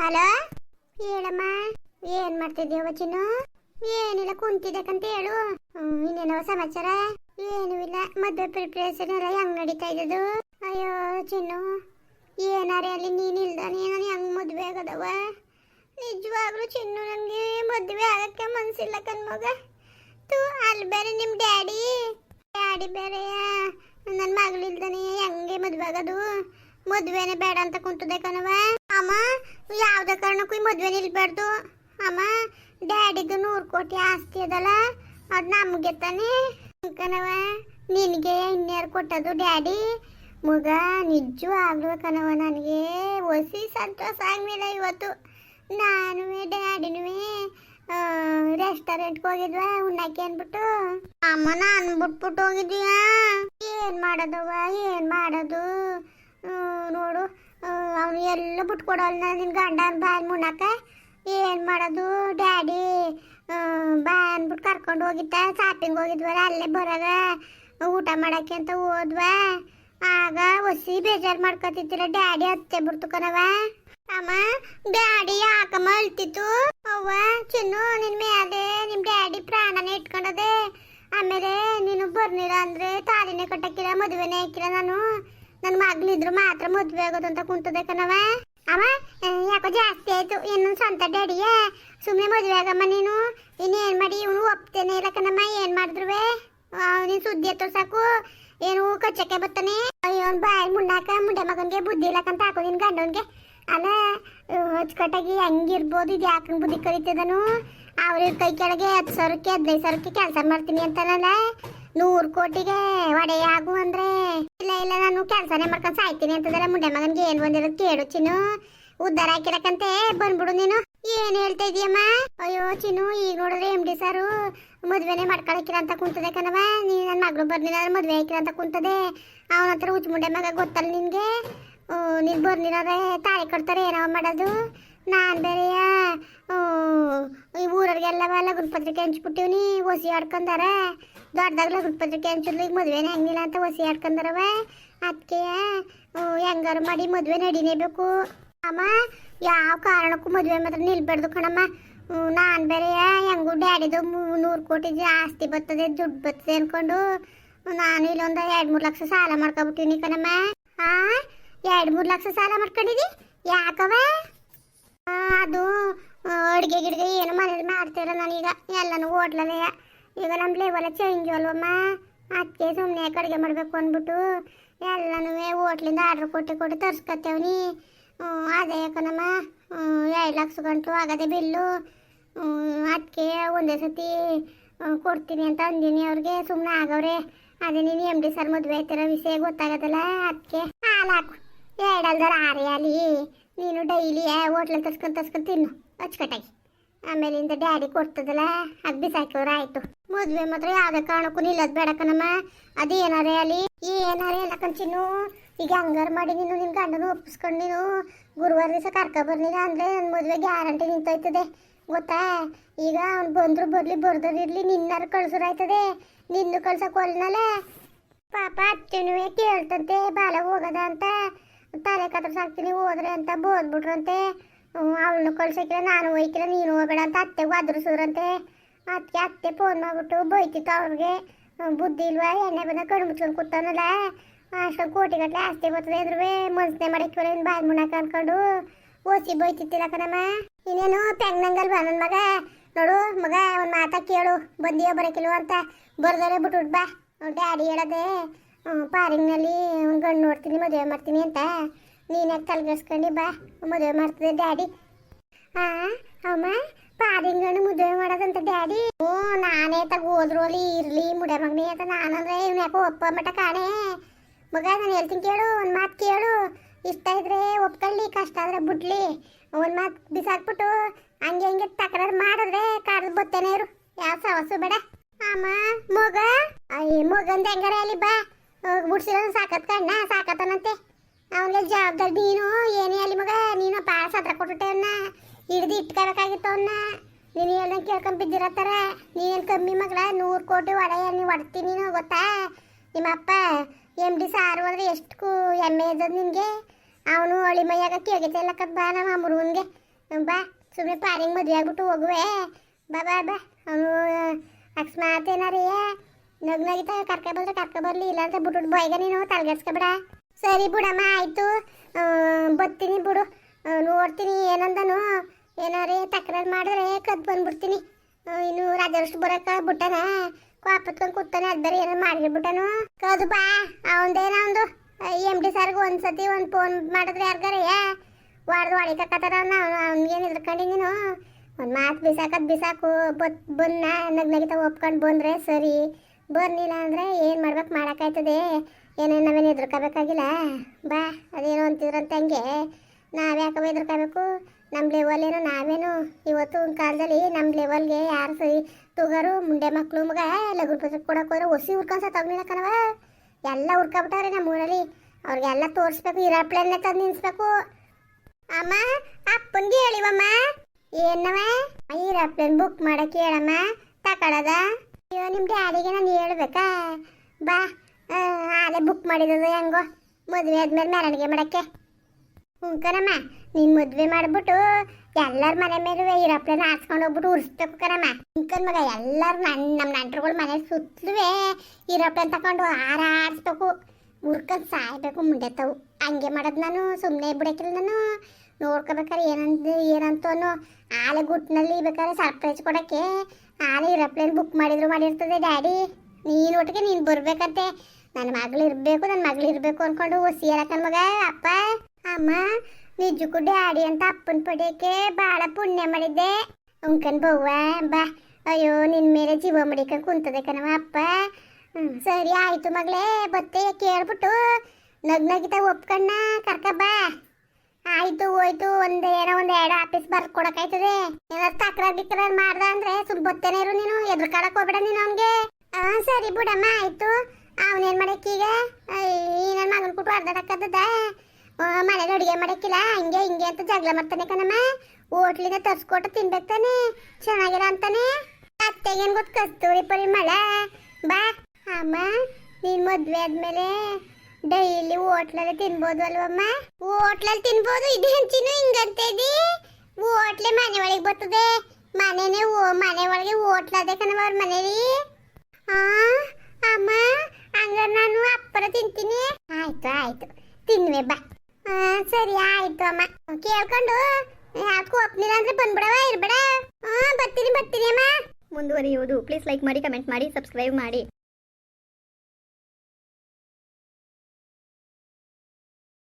Hello? ಹೇಳಮ್ಮ, ಏನ್ ಮಾಡ್ತಿದ್ಯವ ಚಿನ್ನು ಏನಿಲ್ಲ, ಕುಂತಿದ್ದಕ್ಕಂತ ಹೇಳು. ಇನ್ನೇನೋ ಸಮಾಚಾರ? ಏನು ಇಲ್ಲ, ಮದುವೆ ಪ್ರಿಪ್ರೇಷನ್ ಎಲ್ಲ ಹೆಂಗ್ ನಡೀತಾ ಇದ್ದದು ಅಯ್ಯೋ ಚಿನ್ನು ಏನಾರೇ ಅಲ್ಲಿ ನೀನ್ ಇಲ್ದಾನೆ, ನಾನು ಹೆಂಗ್ ಮದ್ವೆ ಆಗದವ? ನಿಜವಾಗ್ಲೂ ಚಿನ್ನು, ನನಗೆ ಮದುವೆ ಆಗಕ್ಕೆ ಮನ್ಸಿಲ್ಲ ಕಣ್ಮಗ. ತು, ಅಲ್ಲಿ ಬೇರೆ ನಿಮ್ ಡ್ಯಾಡಿ? ಡ್ಯಾಡಿ ಬೇರೆಯ? ನನ್ನ ಮಗಳಿಲ್ದಾನೆ ಹೆಂಗೆ ಮದುವೆ ಆಗೋದು? ಮದುವೆನೇ ಬೇಡ ಅಂತ ಕುಂತದೆ ಕಣವ ಯಾವುದೇ ಕಾರಣಕ್ಕೂ ಈ ಮದುವೆ ನಿಲ್ಬಾರ್ದು ಅಮ್ಮ, ಡ್ಯಾಡಿಗೂ ನೂರು ಕೋಟಿ ಆಸ್ತಿ ಅದಲ್ಲ, ಅದು ನಮಗೆ ತಾನೇ. ಕಣವ ನಿನಗೆ ಇನ್ಯಾರು ಕೊಟ್ಟದು ಡ್ಯಾಡಿ? ಮಗ, ನಿಜವಾಗ್ಲೂ ಕಣವ ನನಗೆ ಹೊಸಿ ಸಂತೋಷ ಆಗ್ಲಿಲ್ಲ ಇವತ್ತು. ನಾನು ಡ್ಯಾಡಿನೂ ರೆಸ್ಟೋರೆಂಟ್ಗೆ ಹೋಗಿದ್ವ, ಉಣ್ಣಕ್ಕೆ ಅಂದ್ಬಿಟ್ಟು. ಅಮ್ಮ, ನಾನು ಬಿಟ್ಬಿಟ್ಟು ಹೋಗಿದ್ಯಾ ಏನು ಮಾಡೋದವ್ವ, ಏನು ಮಾಡೋದು? ನೋಡು ಅವನು ಎಲ್ಲ ಬಿಟ್ಕೊಡೋಲ್ಲ ನಿನ್ನ ಗಂಡನ ಬಾಯ್ ಮುನ್ನಾಕ ಏನು ಮಾಡೋದು? ಡ್ಯಾಡಿ ಬಾ ಅಂದ್ಬಿಟ್ಟು ಕರ್ಕೊಂಡು ಹೋಗಿದ್ದ. ಶಾಪಿಂಗ್ ಹೋಗಿದ್ವಲ್ಲ, ಅಲ್ಲೇ ಬರಾಗ. ಊಟ ಮಾಡಕ್ಕೆ ಅಂತ ಹೋದ್ವ. ಆಗ ಹೊಸಿ ಬೇಜಾರು ಮಾಡ್ಕೊತಿದ್ದಿಲ್ಲ ಡ್ಯಾಡಿ ಹತ್ತೆ ಬಿಡ್ತು ಕಣವ ಅಮ್ಮ, ಡ್ಯಾಡಿ ಯಾಕಮ್ಮ ಅಳ್ತಿತ್ತು ಅವ್ವ, ಚಿನ್ನು, ನಿನ್ ಮೇಲೆ ನಿಮ್ ಡ್ಯಾಡಿ ಪ್ರಾಣನೇ ಇಟ್ಕೊಂಡದೆ. ಆಮೇಲೆ ನೀನು ಬರ್ನಿರ ಅಂದ್ರೆ ತಾಲಿನೇ ಕಟ್ಟಕ್ಕಿರ ಮದುವೆನೇ ಹಾಕಿರ ನಾನು. ನನ್ನ ಇದ್ರು ಮಾತ್ರ ಮದ್ವೆ ಆಗೋದು ಅಂತ ಕುಂತದೆ ಕಣವ ಅವ ಯಾಕೋ ಜಾಸ್ತಿ ಆಯ್ತು, ಇನ್ನೊಂದ್ ಸ್ವಂತ ಡ್ಯಾಡಿಯ. ಸುಮ್ಮನೆ ಮದ್ವೆ ಆಗಮ್ಮ ನೀನು. ಇನ್ನೇನ್ ಮಾಡಿ ಇವನು ಒಪ್ತೇನೆ ಇಲ್ಲ ಕಣಮ್ಮ, ಏನ್ ಮಾಡಿದ್ರುವೆ? ನೀನ್ ಸುದ್ದಿ ಹತ್ರ ಸಾಕು. ಏನು ಕಚ್ಚಕ್ಕೆ ಬರ್ತಾನೆ ಅಯ್ಯೋ ಬಾಯಿ ಮುಣ್ಣಾಕ ಮುಂಡೆ ಮಗನ್ಗೆ ಬುದ್ಧಿ ಇಲ್ಲಕಂತ ಹಾಕೋ ನಿನ್ ಗಂಡವನ್ಗೆ ಅಲ್ಲ ಅಚ್ಚುಕಟ್ಟಾಗಿ ಹೆಂಗಿರ್ಬೋದು ಇದು ಯಾಕಂಗ್ ಬುದ್ಧಿ ಕಲಿತಿದನು? ಅವ್ರ ಕೈ ಕೆಳಗೆ ಹತ್ತು ಸಾವಿರಕ್ಕೆ, ಹದಿನೈದು ಸಾವಿರಕ್ಕೆ ಕೆಲಸ ಮಾಡ್ತೀನಿ ಅಂತಾನಲ್ಲ. ನೂರು ಕೋಟಿಗೆ ಒಡೆ ಆಗು ಅಂದ್ರೆ, ಇಲ್ಲ ಇಲ್ಲ, ನಾನು ಕೆಲಸನೇ ಮಾಡ್ಕೊಂಡು ಸಾಯ್ತೀನಿ ಅಂತಂದ್ರೆ ಮುಂಡೆ ಮಗನ್ಗೆ ಏನು ಬಂದಿರೋದು ಕೇಳು ಚಿನ್ನು. ಉದ್ದಾರ ಹಾಕಿರಕಂತೆ ಬಂದ್ಬಿಡು ನೀನು. ಏನ್ ಹೇಳ್ತಾ ಇದೀಯಮ್ಮ? ಅಯ್ಯೋ ಚಿನ್ನು, ಈಗ ನೋಡಿದ್ರೆ ಎಂ ಡಿ ಸಾರು ಮದ್ವೆನೆ ಮಾಡ್ಕೊಳಕಿರ ಅಂತ ಕುಂತದೆ ಕಣವ ನೀ ನನ್ನ ಮಗಳು ಬರ್ಲಿಲ್ಲ ಅಂದ್ರೆ ಮದ್ವೆ ಹಾಕಿರ ಅಂತ ಕುಂತದೆ. ಅವನ ಹತ್ರ ಉಚ್ಚ ಮುಂಡೆ ಮಗ ಗೊತ್ತಲ್ಲ ನಿನ್ಗೆ? ನೀನ್ ಬರ್ಲಿಲ್ಲ ತಾಳಿ ಕೊಡ್ತಾರೆ ಏನೋ ಮಾಡೋದು? ನಾನು ಬೇರೆಯ? ಈ ಊರವ್ರಿಗೆಲ್ಲ ಲಗುನ್ ಪತ್ರಿಕೆ ಹಂಚ್ಬಿಟ್ಟಿವ್ನಿ ಒಸಿ ಆಡ್ಕೊಂಡಾರ? ದೊಡ್ಡದಾಗ ಲಗುನ್ ಪತ್ರಿಕೆ ಹಂಚಿದ್ಲು, ಈಗ ಮದುವೆನೇ ಹಂಗಿಲ್ಲ ಅಂತ ಒಸಿ ಆಡ್ಕೊಂಡಾರವ? ಅದಕ್ಕೆ ಹೆಂಗಾರು ಮಾಡಿ ಮದುವೆ ನಡಿನೇಬೇಕು ಅಮ್ಮ, ಯಾವ ಕಾರಣಕ್ಕೂ ಮದುವೆ ಮಾತ್ರ ನಿಲ್ಬಾರ್ದು ಕಣಮ್ಮ. ನಾನು ಬೇರೆ, ಹೆಂಗೂ ಡ್ಯಾಡಿದು ನೂರು ಕೋಟಿ ಜಾಸ್ತಿ ಬರ್ತದೆ, ದುಡ್ಡು ಬರ್ತದೆ ಅನ್ಕೊಂಡು, ನಾನು ಇಲ್ಲೊಂದು ಎರಡು ಮೂರು ಲಕ್ಷ ಸಾಲ ಮಾಡ್ಕೊಬಿಟ್ಟಿನಿ ಕಣಮ್ಮ. ಹಾಂ ಎರಡು ಮೂರು ಲಕ್ಷ ಸಾಲ ಮಾಡ್ಕೊಂಡಿದಿ? ಯಾಕವ? ಅದು ಅಡುಗೆ ಗಿಡಗೆ ಏನು ಮನೇಲಿ ನಾನು ನಾನೀಗ. ಎಲ್ಲನೂ ಹೋಟ್ಲಲ್ಲೇ. ಈಗ ನಮ್ಮ ಲೆವೆಲ್ಲ ಚೇಂಜ್ ಅಲ್ವಮ್ಮ? ಅದಕ್ಕೆ ಸುಮ್ಮನೆ ಅಡುಗೆ ಮಾಡಬೇಕು ಅಂದ್ಬಿಟ್ಟು ಎಲ್ಲನೂ ಹೋಟ್ಲಿಂದ ಆರ್ಡ್ರ್ ಕೊಟ್ಟು ಕೊಟ್ಟು ತರ್ಸ್ಕೊತೇವ್ನಿ ಅದೇ ಯಾಕನಮ್ಮ? ಎರಡು ಲಕ್ಷ ಗಂಟು ಆಗದೆ ಬಿಲ್ಲು. ಅದಕ್ಕೆ ಒಂದೇ ಸತಿ ಕೊಡ್ತೀನಿ ಅಂತ ಅಂದಿನಿ ಅವ್ರಿಗೆ. ಸುಮ್ಮನೆ ಆಗವ್ರೆ. ಅದೇ ನೀನು ಎಂ ಡಿ ಸರ್ ಮದುವೆ ಆಯ್ತಿರೋ ವಿಷಯ ಗೊತ್ತಾಗತ್ತಲ್ಲ ಅದಕ್ಕೆ. ಹಾಲು ಹಾಕು. ಎರಡಲ್ದರ ಆರೇ ಅಲ್ಲಿ ನೀನು ಡೈಲಿ ಹೋಟ್ಲಲ್ಲಿ ತರ್ಸ್ಕೊಂಡು ತರ್ಸ್ಕೊಂಡು ತಿನ್ನು. ಅಚ್ಚುಕಟ್ಟಾಗಿ. ಆಮೇಲಿಂದ ಡ್ಯಾಡಿ ಕೊಡ್ತದಲ್ಲ ಅದು ಬಿಸಾಕಿವ್ರ ಆಯ್ತು. ಮದುವೆ ಮಾತ್ರ ಯಾವುದೇ ಕಾರಣಕ್ಕೂ ನಿಲ್ಲೋದು ಬೇಡ ಅದು ಏನಾರೇ ಅಲ್ಲಿ ಏನಾರೇ ಅಲ್ಲ ಕಂಚಿನ್ನು? ಈಗ ಹಂಗಾರ ಮಾಡಿ ನೀನು ನಿನ್ನ ಗಂಡನ ಒಪ್ಪಿಸ್ಕೊಂಡು ನೀನು ಗುರುವಾರ ದಿವಸ ಕರ್ಕ ಬರ್ಲಿಲ್ಲ ಅಂದರೆ ನನ್ನ ಮದುವೆ ಗ್ಯಾರಂಟಿ ನಿಂತೋಯ್ತದೆ. ಗೊತ್ತಾ? ಈಗ ಅವ್ನು ಬಂದ್ರು ಬರಲಿ ಬರ್ದರಿರ್ಲಿ ನಿನ್ನಾರು ಕಳ್ಸೋರಾಯ್ತದೆ. ನಿನ್ನು ಕಳ್ಸಕ್ಕೆ ಹೊಲ್ನಲ್ಲ ಪಾಪ ಅಚ್ಚನುವೆ ಕೇಳ್ತಂತೆ, ಬಾಲ ಹೋಗದ ಅಂತ. ತಲೆ ಕತ್ರ ಸಾಕ್ತೀನಿ ಹೋದ್ರೆ ಅಂತ ಬೋದ್ಬಿಟ್ರಂತೆ. ಅವಳನ್ನು ಕಳ್ಸಕ್ಕಿಲ್ಲ, ನಾನು ಹೋಯ್ಕಿಲ್ಲ, ನೀನು ಹೋಗಬೇಡ ಅಂತ ಅತ್ತೆ ಅದ್ರಸೂರಂತೆ ಅದಕ್ಕೆ ಅತ್ತೆ ಫೋನ್ ಮಾಡ್ಬಿಟ್ಟು ಬೈತಿತ್ತು ಅವ್ರಿಗೆ. ಬುದ್ಧಿ ಇಲ್ವಾ? ಎಣ್ಣೆ ಬಂದ ಕಣ್ಣು ಮುಚ್ಕೊಂಡು ಕೂತಾನಲ್ಲ. ಅಷ್ಟೊಂದು ಕೋಟಿಗಟ್ಟಲೆ ಆಸ್ತಿ ಬರ್ತದೆ ಅಂದ್ರೆ ಮನ್ಸನೆ ಇನ್ನು ಬಾಯಿ ಮುಣಕ ಅನ್ಕೊಂಡು. ಓಸಿ ಬೈತಿತ್ತಿಲ್ಲ ಕಣಮ್ಮ. ಇನ್ನೇನು ಪೆಂಗ್ನಂಗಲ್ವಾ ನನ್ನ ಮಗ? ನೋಡು, ಮಗ, ಒಂದು ಮಾತಾ ಕೇಳು. ಬಂದಿಯೋ ಬರಕಿಲ್ವ ಅಂತ. ಬರ್ದರೆ ಬಿಟ್ಬಿಟ್ ಬಾ. ಡ್ಯಾಡಿ ಹೇಳದೆ. ಪಾರಿಂಗ್ನಲ್ಲಿ ಒಂದು ಗಂಡು ನೋಡ್ತೀನಿ, ಮದುವೆ ಮಾಡ್ತೀನಿ ಅಂತ. ನೀನಾಗ ತಲೆಗೆಡ್ಸ್ಕೊಂಡು ಬಾ, ಮದುವೆ ಮಾಡ್ತದೆ ಡ್ಯಾಡಿ. ಆ, ಅಮ್ಮ ಪಾದಿಂಗಣ್ಣು ಮದುವೆ ಮಾಡೋದಂತ ಡ್ಯಾಡಿ. ಓ, ನಾನೇ ತಗ ಹೋದ್ರು ಅಲ್ಲಿ, ಇರ್ಲಿ ಮುಡ ಮಗನಿ ಅಂತ ನಾನಂದ್ರೆ ಇವ್ನ ಯಾಕೋ ಒಪ್ಪ ಮಟ ಕಾಣೆ. ಮಗ, ನಾನು ಹೇಳ್ತೀನಿ ಕೇಳು, ಒಂದು ಮಾತು ಕೇಳು. ಇಷ್ಟ ಇದ್ರೆ ಒಪ್ಕೊಳ್ಳಿ, ಕಷ್ಟ ಆದ್ರೆ ಬಿಡ್ಲಿ. ಒಂದು ಮಾತು ಬಿಸಾಕ್ಬಿಟ್ಟು ಹಂಗೆ ಹಂಗೆ ತಕರಾರು ಮಾಡಿದ್ರೆ ಕಾಡಲ್ ಬತ್ತೇನೆ ಇರು. ಯಾವ ಸವಸು ಬೇಡ. ಅಮ್ಮ, ಮಗ. ಅಯ್ಯ ಮಗಂದ ಹೆಂಗಾರ ಅಲ್ಲಿ ಬಾ. ಬುಡ್ಸಿರೋದು ಸಾಕತ್ ಕಣ್ಣ, ಸಾಕತ್ತನಂತೆ. ಅವನಿಗೆ ಜವಾಬ್ದಾರಿ ನೀನು ಏನೇ ಅಲ್ಲಿ ಮಗ ನೀನು ಪಾಸ್ ಹತ್ರ ಕೊಟ್ಟೆ ಅವನ್ನ ಹಿಡ್ದು ಇಟ್ಕೋಬೇಕಾಗಿತ್ತು ಅವನ್ನ ನೀನು ಹೇಳ್ದಂಗೆ ಕೇಳ್ಕೊಂಡ್ ಬಿದ್ದಿರತ್ತಾರ. ನೀನೇನು ಕಮ್ಮಿ ಮಗಳ ನೂರು ಕೋಟಿ ಒಡೆಯ ನೀವು ಒಡ್ತಿ ನೀನು ಗೊತ್ತಾ? ನಿಮ್ಮಪ್ಪ ಎಂ ಡಿ ಸಾರು ಅಂದ್ರೆ ಎಷ್ಟು ಎಮ್ಮೆ ಇದ್ದದ ನಿನಗೆ? ಅವನು ಹೊಳಿ ಮೈಯಾಗ ಕೇಳಿಗೆ ಎಲ್ಲಕ್ಕದ್ ಬಾ ನಮ್ಮ ಅಮ್ಮರುವನ್ಗೆ ಹ್ಮ್, ಬಾ. ಸುಮ್ಮನೆ ಪಾರಿಂಗ್ ಮದುವೆ ಆಗ್ಬಿಟ್ಟು ಹೋಗುವೆ. ಬಾ ಬಾ ಬಾ. ಅವನು ಅಕಸ್ಮಾತ್ ಏನಾರೀ ನಗ್ ಕರ್ಕೊ ಕರ್ಕ ಬಂದ್ರೆ ಕರ್ಕೊ ಬರ್ಲಿ ಇಲ್ಲ ಅಂತ ಬಿಟ್ಬಿಟ್ಟು ಬಾಯ್ಗ ನೀನು ತಲೆಗೆಡ್ಸ್ಕೊಬೇಡ. ಸರಿ ಬಿಡಮ್ಮ, ಆಯ್ತು. ಬರ್ತೀನಿ ಬಿಡು. ನೋಡ್ತೀನಿ ಏನಂದನು. ಏನಾರೇ ತಕರಾರು ಮಾಡಿದ್ರೆ ಕದ್ದು ಬಂದ್ಬಿಡ್ತೀನಿ. ಇನ್ನು ರಾಜರಷ್ಟು ಬರಕ ಬಿಟ್ಟನ ಕಾಪತ್ಕೊಂಡು ಕೂತಾನೆ ಅದ್ ಬೇರೆ ಏನೋ ಮಾಡಿರ್ಬಿಟ್ಟನು ಕದು ಬಾ ಅವಂದೇನ ಒಂದು ಎಂ ಡಿ ಸರ್ಗೆ ಒಂದ್ಸತಿ ಒಂದು ಫೋನ್ ಮಾಡಿದ್ರೆ ಯಾರ್ಗಾರೆ ವಾಡ್ದು ಹೊಡಿಕತ್ತಾರ ಅವ್ನಿಗೇನು ಇದ್ಕೊಂಡು ನೀನು? ಒಂದು ಮಾತು ಬಿಸಾಕದ್ ಬಿಸಾಕು. ಬತ್, ಬನ್ನ ನಗ್ ನಗಿತ ಒಪ್ಕೊಂಡು ಬಂದ್ರೆ ಸರಿ. ಬರ್ಲಿಲ್ಲ ಅಂದರೆ ಏನು ಮಾಡ್ಬೇಕು ಮಾಡೋಕ್ಕಾಯ್ತದೆ? ಏನೇನು ನಾವೇನು ಎದುರ್ಕೋಬೇಕಾಗಿಲ್ಲ ಬಾ, ಅದೇನೋ ಅಂತಿದ್ರಂತ ಹಂಗೆ. ನಾವ್ಯಾಕವ ಎದುರ್ಕೋಬೇಕು ನಮ್ಮ ಲೆವೆಲ್ಲೇನು ನಾವೇನು? ಇವತ್ತು ಕಾಲದಲ್ಲಿ ನಮ್ಮ ಲೆವೆಲ್ಗೆ ಯಾರು ಸರಿ ತುಗರು, ಮುಂಡೆ ಮಕ್ಕಳು ಮಗ ಲಘು ಪತ್ರ ಕೊಡಕ್ಕೆ ಹೋದ್ರೆ ಹೊಸಿ ಹುರ್ಕೊಂಡು ಕಣವ ಎಲ್ಲ ಹುರ್ಕೊಬಿಟ್ಟವ್ರೆ ನಮ್ಮ ಊರಲ್ಲಿ. ಅವ್ರಿಗೆಲ್ಲ ತೋರಿಸ್ಬೇಕು ಇರೋ ಪ್ಲೇನ್ನ ತಂದು ನಿಲ್ಲಿಸ್ಬೇಕು ಅಮ್ಮ, ಅಪ್ಪನಿಗೆ ಹೇಳಿವಮ್ಮ. ಏನವ? ಏರೋಪ್ಲೇನ್ ಬುಕ್ ಮಾಡಕ್ಕೆ ಹೇಳಮ್ಮ. ತಗೊಳದ ಅಯ್ಯೋ ನಿಮ್ಮ ಡ್ಯಾಡಿಗೆ ನಾನು ಹೇಳ್ಬೇಕಾ? ಬಾ ಆಲೆ ಬುಕ್ ಮಾಡಿರೋದು ಹೆಂಗೋ. ಮದುವೆ ಆದ್ಮೇಲೆ ಮೆರವಣಿಗೆ ಮಾಡಕ್ಕೆ. ಹ್ಞೂ ಕಣಮ್ಮ, ನೀನು ಮದುವೆ ಮಾಡಿಬಿಟ್ಟು ಎಲ್ಲರ ಮನೆ ಮೇಲೆ ಏರೋಪ್ಲೇನ್ ಹಾಸ್ಕೊಂಡು ಹೋಗ್ಬಿಟ್ಟು ಉರಿಸ್ಬೇಕು ಕಣಮ್ಮ. ಇಂಕನ್ ಮಗ, ಎಲ್ಲರೂ ನನ್ನ ನಮ್ಮ ನಂಟ್ರುಗಳ ಮನೆ ಸುತ್ತಲೂ ಏರೋಪ್ಲೇನ್ ತಗೊಂಡು ಹಾರಾಡಿಸ್ಬೇಕು. ಉರ್ಕೊಂಡು ಸಾಯ್ಬೇಕು ಮುಂದೆ ತಾವು. ಹಂಗೆ ಮಾಡೋದು ನಾನು ಸುಮ್ಮನೆ ಬಿಡಕಿಲ್ಲ ನಾನು. ನೋಡ್ಕೋಬೇಕಾರೆ ಏನಂತ ಏನಂತನು ಆಲೆ ಗುಟ್ಟಿನಲ್ಲಿ ಬೇಕಾದ್ರೆ ಸರ್ಪ್ರೈಸ್ ಕೊಡೋಕ್ಕೆ. ಆಲೆ ಏರೋಪ್ಲೇನ್ ಬುಕ್ ಮಾಡಿದ್ರು ಮಾಡಿರ್ತದೆ, ಡ್ಯಾಡಿ. ನೀನು ಒಟ್ಟಿಗೆ ನೀನು ಬರ್ಬೇಕಂತೆ. ನನ್ನ ಮಗಳು ಇರಬೇಕು, ನನ್ನ ಮಗಳು ಇರಬೇಕು ಅನ್ಕೊಂಡು ನನ್ನ ಮಗ, ಅಪ್ಪ, ಅಮ್ಮ, ನಿಜಕ್ಕೂ ಡ್ಯಾಡಿ ಅಂತ ಅಪ್ಪನ ಪಡೆಯಕ್ಕೆ ಭಾಳ ಪುಣ್ಯ ಮಾಡಿದ್ದೆ. ಉಂಕನ್ ಬವ್ವ, ಬಾ. ಅಯ್ಯೋ ನಿನ್ನ ಮೇಲೆ ಜೀವ ಮಡಿಕ ಕುಂತದೆ ಕಣವ ಅಪ್ಪ. ಸರಿ ಆಯ್ತು ಮಗಳೇ, ಬತ್ತೆ ಕೇಳ್ಬಿಟ್ಟು ನಗ್ ನಗಿತ ಒಪ್ಕಣ್ಣ, ಕರ್ಕ ಬಾ. ಆಯ್ತು, ಹೋಯ್ತು, ಒಂದ್ ಏನೋ ಒಂದ್ ಎರಡು ಆಫೀಸ್ ಬರ್ದ್ ಕೊಡಕಾಯ್ತದೆ ಏನಾದ್ರು ತಕ್ರಾರ್ ಗಿಕ್ರಾರ್ ಮಾಡ್ದ ಅಂದ್ರೆ ಸುಮ್ ಬತ್ತೇನೆ ಇರು ನೀನು ಎದ್ರ ಕಾಡಕ್ ಹೋಗ್ಬೇಡ ನೀನು ಅವ್ನ್ಗೆ. ಹಾ ಸರಿ ಬಿಡಮ್ಮ, ಆಯ್ತು. ಅವನೇನ್ ಮಾಡಕ್ಕೀಗ ನನ್ನ ಮಗನ್ ಕೊಟ್ಟು ಅರ್ಧಡಕ್ಕದ ಮನೇಲಿ ಅಡುಗೆ ಮಾಡಕ್ಕಿಲ್ಲ? ಹಂಗೆ ಹಿಂಗೆ ಅಂತ ಜಗಳ ಮಾಡ್ತಾನೆ ಕಣಮ್ಮ. ಹೋಟ್ಲಿಂದ ತರ್ಸ್ಕೊಟ್ಟು ತಿನ್ಬೇಕು ತಾನೆ. ಚೆನ್ನಾಗಿಲ್ಲ ಅಂತಾನೆ. ಅತ್ತೆಗೇನ್ ಗೊತ್ತು? ಕಸ್ತೂರಿ ಪರಿಮಳ ಬಾ. ಅಮ್ಮ, ನೀನ್ ಮದ್ವೆ ಆದ್ಮೇಲೆ ಡೈಲಿ ಹೋಟ್ಲಲ್ಲಿ ತಿನ್ಬೋದು ಅಲ್ವಮ್ಮ? ಹೋಟ್ಲಲ್ಲಿ ತಿನ್ಬೋದು? ಇದು ಹೆಂಚಿನ ಹಿಂಗಂತ ಇದಿ ಹೋಟ್ಲೆ ಮನೆ ಒಳಗೆ ಬರ್ತದೆ. ಮನೆನೇ ಓ ಮನೆ ಒಳಗೆ ಹೋಟ್ಲದೆ ಕಣವ ಅವ್ರ ಮನೇಲಿ. ಆ, ಅಮ್ಮ ಹಂಗಾರೆ ನಾನು ಅಪ್ಪರ ತಿಂತೀನಿ. ಆಯ್ತು ಆಯ್ತು. ತಿನ್ವೆ ಬಾ ಸರಿ, ಆಯ್ತು, ಅಮ್ಮ. ಕೇಳ್ಕೊಂಡು? ಯಾಕೆ ಒಪ್ನಿಲ್ಲ ಅಂದ್ರೆ ಬಂದ್ಬಿಡವ, ಇರ್ಬೇಡ. ಹಾ ಬರ್ತೀನಿ ಬರ್ತೀನಿ, ಅಮ್ಮ. ಮುಂದುವರಿಯುವುದು. ಪ್ಲೀಸ್ ಲೈಕ್ ಮಾಡಿ ಕಮೆಂಟ್ ಮಾಡಿ ಸಬ್ಸ್ಕ್ರೈಬ್ ಮಾಡಿ.